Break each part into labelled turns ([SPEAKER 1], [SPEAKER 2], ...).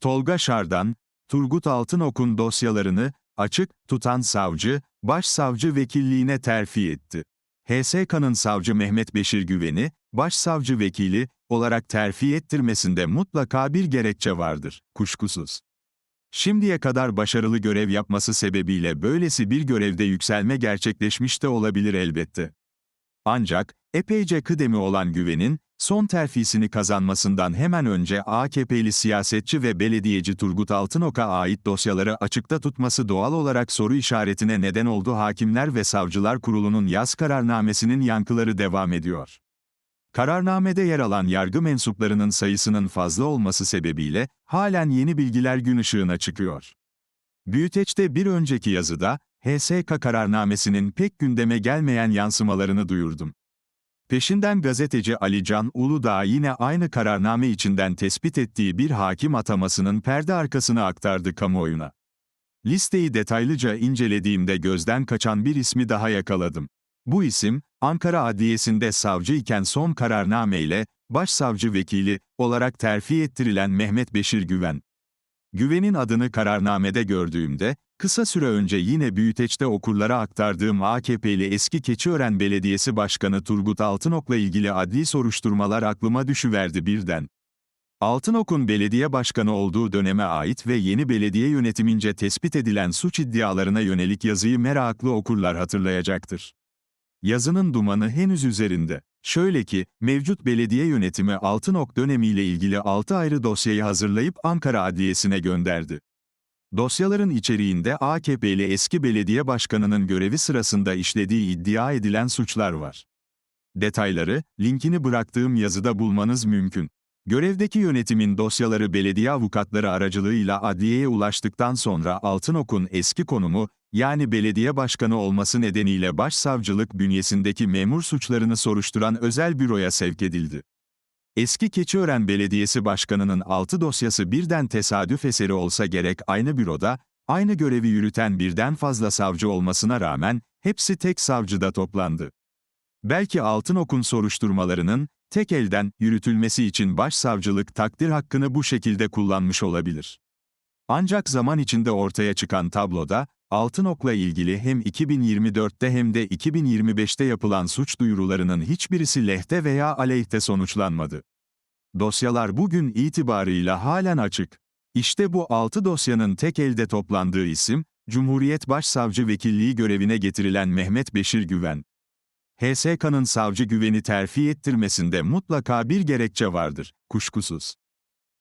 [SPEAKER 1] Tolga Şardan, Turgut Altınok'un dosyalarını açık tutan savcı, başsavcı vekilliğine terfi etti. HSK'nın savcı Mehmet Beşir Güven'i, başsavcı vekili olarak terfi ettirmesinde mutlaka bir gerekçe vardır, kuşkusuz. Şimdiye kadar başarılı görev yapması sebebiyle böylesi bir görevde yükselme gerçekleşmiş de olabilir elbette. Ancak, epeyce kıdemi olan güvenin, son terfisini kazanmasından hemen önce AKP'li siyasetçi ve belediyeci Turgut Altınok'a ait dosyaları açıkta tutması doğal olarak soru işaretine neden oldu Hakimler ve Savcılar Kurulu'nun yaz kararnamesinin yankıları devam ediyor. Kararnamede yer alan yargı mensuplarının sayısının fazla olması sebebiyle, halen yeni bilgiler gün ışığına çıkıyor. Büyüteç'te bir önceki yazıda, HSK kararnamesinin pek gündeme gelmeyen yansımalarını duyurdum. Peşinden gazeteci Ali Can Uludağ yine aynı kararname içinden tespit ettiği bir hakim atamasının perde arkasını aktardı kamuoyuna. Listeyi detaylıca incelediğimde gözden kaçan bir ismi daha yakaladım. Bu isim, Ankara Adliyesi'nde savcı iken son kararnameyle, başsavcı vekili olarak terfi ettirilen Mehmet Beşir Güven. Güven'in adını kararnamede gördüğümde, kısa süre önce yine büyüteçte okurlara aktardığım AKP'li eski Keçiören Belediyesi Başkanı Turgut Altınok'la ilgili adli soruşturmalar aklıma düşüverdi birden. Altınok'un belediye başkanı olduğu döneme ait ve yeni belediye yönetimince tespit edilen suç iddialarına yönelik yazıyı meraklı okurlar hatırlayacaktır. Yazının dumanı henüz üzerinde. Şöyle ki, mevcut belediye yönetimi Altınok dönemiyle ilgili 6 ayrı dosyayı hazırlayıp Ankara Adliyesi'ne gönderdi. Dosyaların içeriğinde AKP'li eski belediye başkanının görevi sırasında işlediği iddia edilen suçlar var. Detayları, linkini bıraktığım yazıda bulmanız mümkün. Görevdeki yönetimin dosyaları belediye avukatları aracılığıyla adliyeye ulaştıktan sonra Altınok'un eski konumu, yani belediye başkanı olması nedeniyle başsavcılık bünyesindeki memur suçlarını soruşturan özel büroya sevk edildi. Eski Keçiören Belediyesi Başkanı'nın 6 dosyası birden tesadüf eseri olsa gerek aynı büroda, aynı görevi yürüten birden fazla savcı olmasına rağmen, hepsi tek savcıda toplandı. Belki Altınok'un soruşturmalarının, tek elden yürütülmesi için başsavcılık takdir hakkını bu şekilde kullanmış olabilir. Ancak zaman içinde ortaya çıkan tabloda, Altınok'la ilgili hem 2024'te hem de 2025'te yapılan suç duyurularının hiçbirisi lehte veya aleyhte sonuçlanmadı. Dosyalar bugün itibarıyla halen açık. İşte bu 6 dosyanın tek elde toplandığı isim, Cumhuriyet Başsavcı Vekilliği görevine getirilen Mehmet Beşir Güven. HSK'nın savcı güveni terfi ettirmesinde mutlaka bir gerekçe vardır, kuşkusuz.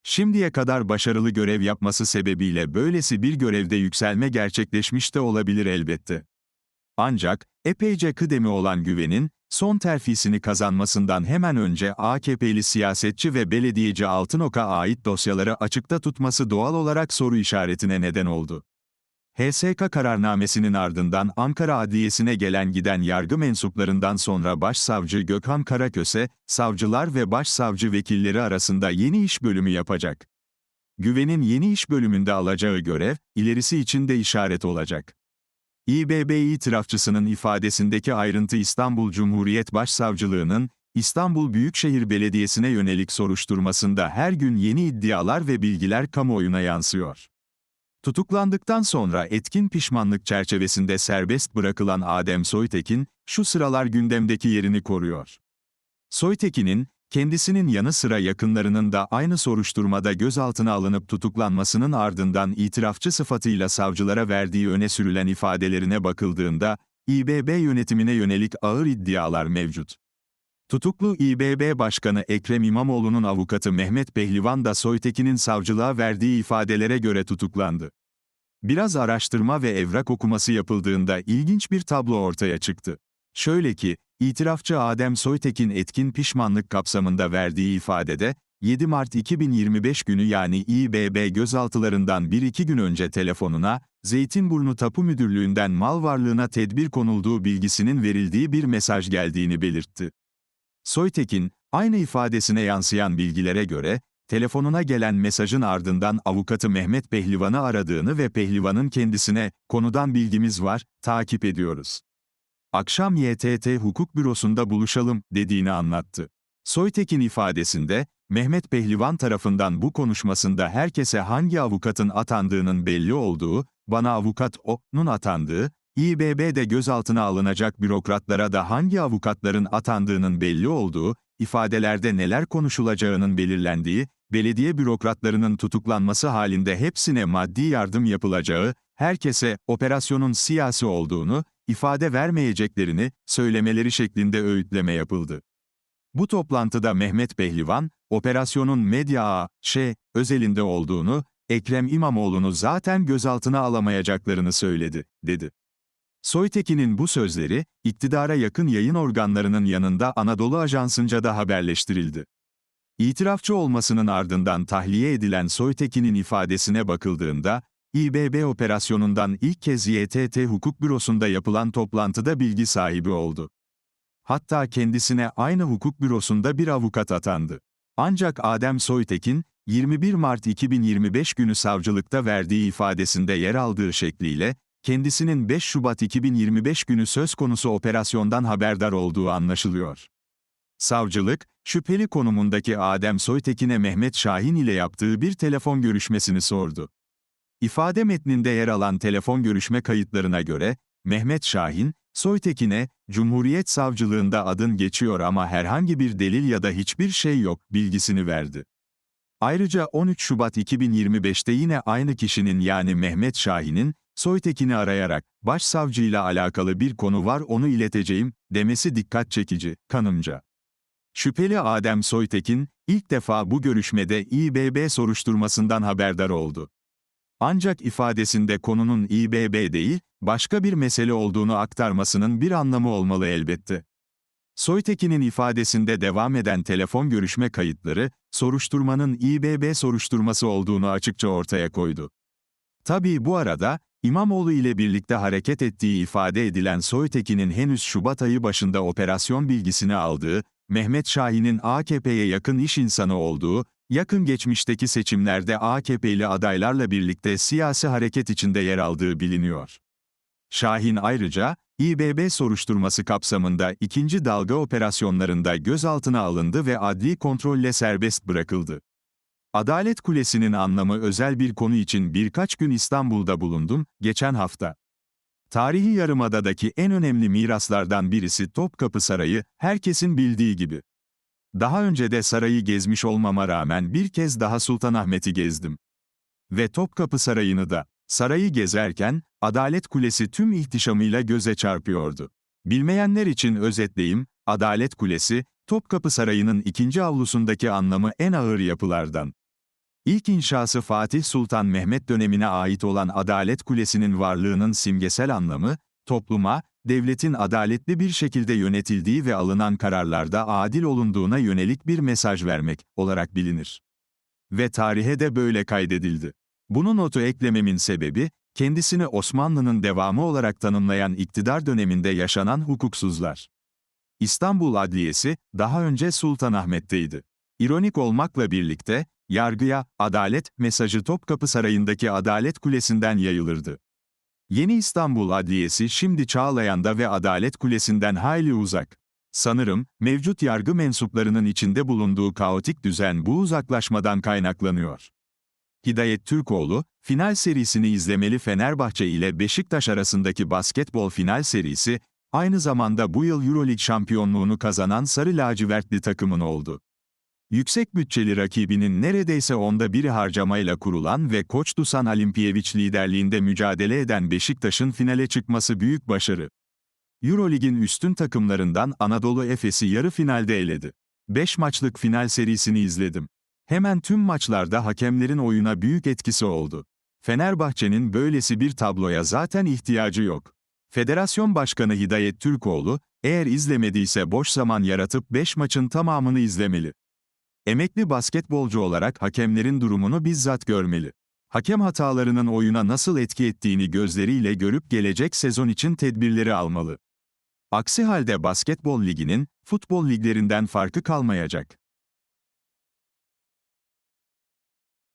[SPEAKER 1] Şimdiye kadar başarılı görev yapması sebebiyle böylesi bir görevde yükselme gerçekleşmiş de olabilir elbette. Ancak, epeyce kıdemi olan güvenin, son terfisini kazanmasından hemen önce AKP'li siyasetçi ve belediyeci Altınok'a ait dosyaları açıkta tutması doğal olarak soru işaretine neden oldu. HSK kararnamesinin ardından Ankara Adliyesi'ne gelen giden yargı mensuplarından sonra Başsavcı Gökhan Karaköse, savcılar ve başsavcı vekilleri arasında yeni iş bölümü yapacak. Güven'in yeni iş bölümünde alacağı görev, ilerisi için de işaret olacak. İBB itirafçısının ifadesindeki ayrıntı İstanbul Cumhuriyet Başsavcılığı'nın, İstanbul Büyükşehir Belediyesi'ne yönelik soruşturmasında her gün yeni iddialar ve bilgiler kamuoyuna yansıyor. Tutuklandıktan sonra etkin pişmanlık çerçevesinde serbest bırakılan Adem Soytekin, şu sıralar gündemdeki yerini koruyor. Soytekin'in, kendisinin yanı sıra yakınlarının da aynı soruşturmada gözaltına alınıp tutuklanmasının ardından itirafçı sıfatıyla savcılara verdiği öne sürülen ifadelerine bakıldığında, İBB yönetimine yönelik ağır iddialar mevcut. Tutuklu İBB Başkanı Ekrem İmamoğlu'nun avukatı Mehmet Pehlivan da Soytekin'in savcılığa verdiği ifadelere göre tutuklandı. Biraz araştırma ve evrak okuması yapıldığında ilginç bir tablo ortaya çıktı. Şöyle ki, itirafçı Adem Soytekin etkin pişmanlık kapsamında verdiği ifadede, 7 Mart 2025 günü yani İBB gözaltılarından 1-2 gün önce telefonuna, Zeytinburnu Tapu Müdürlüğü'nden mal varlığına tedbir konulduğu bilgisinin verildiği bir mesaj geldiğini belirtti. Soytekin, aynı ifadesine yansıyan bilgilere göre, telefonuna gelen mesajın ardından avukatı Mehmet Pehlivan'ı aradığını ve Pehlivan'ın kendisine, konudan bilgimiz var, takip ediyoruz. Akşam YTT Hukuk Bürosu'nda buluşalım, dediğini anlattı. Soytekin ifadesinde, Mehmet Pehlivan tarafından bu konuşmasında herkese hangi avukatın atandığının belli olduğu, bana avukat O'nun atandığı, İBB'de gözaltına alınacak bürokratlara da hangi avukatların atandığının belli olduğu, ifadelerde neler konuşulacağının belirlendiği, belediye bürokratlarının tutuklanması halinde hepsine maddi yardım yapılacağı, herkese operasyonun siyasi olduğunu, ifade vermeyeceklerini söylemeleri şeklinde öğütleme yapıldı. Bu toplantıda Mehmet Pehlivan, operasyonun medya ağı, şey, özelinde olduğunu, Ekrem İmamoğlu'nu zaten gözaltına alamayacaklarını söyledi, dedi. Soytekin'in bu sözleri, iktidara yakın yayın organlarının yanında Anadolu Ajansı'nca da haberleştirildi. İtirafçı olmasının ardından tahliye edilen Soytekin'in ifadesine bakıldığında, İBB operasyonundan ilk kez YTT Hukuk Bürosu'nda yapılan toplantıda bilgi sahibi oldu. Hatta kendisine aynı hukuk bürosunda bir avukat atandı. Ancak Adem Soytekin, 21 Mart 2025 günü savcılıkta verdiği ifadesinde yer aldığı şekliyle, kendisinin 5 Şubat 2025 günü söz konusu operasyondan haberdar olduğu anlaşılıyor. Savcılık, şüpheli konumundaki Adem Soytekin'e Mehmet Şahin ile yaptığı bir telefon görüşmesini sordu. İfade metninde yer alan telefon görüşme kayıtlarına göre, Mehmet Şahin, Soytekin'e, Cumhuriyet Savcılığında adın geçiyor ama herhangi bir delil ya da hiçbir şey yok, bilgisini verdi. Ayrıca 13 Şubat 2025'te yine aynı kişinin yani Mehmet Şahin'in, Soytekin'i arayarak, başsavcıyla alakalı bir konu var onu ileteceğim, demesi dikkat çekici, kanımca. Şüpheli Adem Soytekin, ilk defa bu görüşmede İBB soruşturmasından haberdar oldu. Ancak ifadesinde konunun İBB değil, başka bir mesele olduğunu aktarmasının bir anlamı olmalı elbette. Soytekin'in ifadesinde devam eden telefon görüşme kayıtları, soruşturmanın İBB soruşturması olduğunu açıkça ortaya koydu. Tabii bu arada, İmamoğlu ile birlikte hareket ettiği ifade edilen Soytekin'in henüz Şubat ayı başında operasyon bilgisini aldığı, Mehmet Şahin'in AKP'ye yakın iş insanı olduğu, yakın geçmişteki seçimlerde AKP'li adaylarla birlikte siyasi hareket içinde yer aldığı biliniyor. Şahin ayrıca, İBB soruşturması kapsamında ikinci dalga operasyonlarında gözaltına alındı ve adli kontrolle serbest bırakıldı. Adalet Kulesi'nin anlamı özel bir konu için birkaç gün İstanbul'da bulundum, geçen hafta. Tarihi Yarımada'daki en önemli miraslardan birisi Topkapı Sarayı, herkesin bildiği gibi. Daha önce de sarayı gezmiş olmama rağmen bir kez daha Sultanahmet'i gezdim. Ve Topkapı Sarayı'nı da. Sarayı gezerken, Adalet Kulesi tüm ihtişamıyla göze çarpıyordu. Bilmeyenler için özetleyeyim, Adalet Kulesi, Topkapı Sarayı'nın ikinci avlusundaki anlamı en ağır yapılardan. İlk inşası Fatih Sultan Mehmet dönemine ait olan Adalet Kulesi'nin varlığının simgesel anlamı, topluma, devletin adaletli bir şekilde yönetildiği ve alınan kararlarda adil olunduğuna yönelik bir mesaj vermek olarak bilinir. Ve tarihe de böyle kaydedildi. Bunu notu eklememin sebebi, kendisini Osmanlı'nın devamı olarak tanımlayan iktidar döneminde yaşanan hukuksuzlar. İstanbul Adliyesi, daha önce Sultanahmet'teydi. İronik olmakla birlikte, yargıya, adalet mesajı Topkapı Sarayı'ndaki Adalet Kulesi'nden yayılırdı. Yeni İstanbul Adliyesi şimdi Çağlayan'da ve Adalet Kulesi'nden hayli uzak. Sanırım, mevcut yargı mensuplarının içinde bulunduğu kaotik düzen bu uzaklaşmadan kaynaklanıyor. Hidayet Türkoğlu, final serisini izlemeli Fenerbahçe ile Beşiktaş arasındaki basketbol final serisi, aynı zamanda bu yıl Euroleague şampiyonluğunu kazanan Sarı Lacivertli takımın oldu. Yüksek bütçeli rakibinin neredeyse onda biri harcamayla kurulan ve Koç Dusan Alimpiyeviç liderliğinde mücadele eden Beşiktaş'ın finale çıkması büyük başarı. Eurolig'in üstün takımlarından Anadolu Efes'i yarı finalde eledi. 5 maçlık final serisini izledim. Hemen tüm maçlarda hakemlerin oyuna büyük etkisi oldu. Fenerbahçe'nin böylesi bir tabloya zaten ihtiyacı yok. Federasyon Başkanı Hidayet Türkoğlu, eğer izlemediyse boş zaman yaratıp 5 maçın tamamını izlemeli. Emekli basketbolcu olarak hakemlerin durumunu bizzat görmeli. Hakem hatalarının oyuna nasıl etki ettiğini gözleriyle görüp gelecek sezon için tedbirleri almalı. Aksi halde basketbol liginin, futbol liglerinden farkı kalmayacak.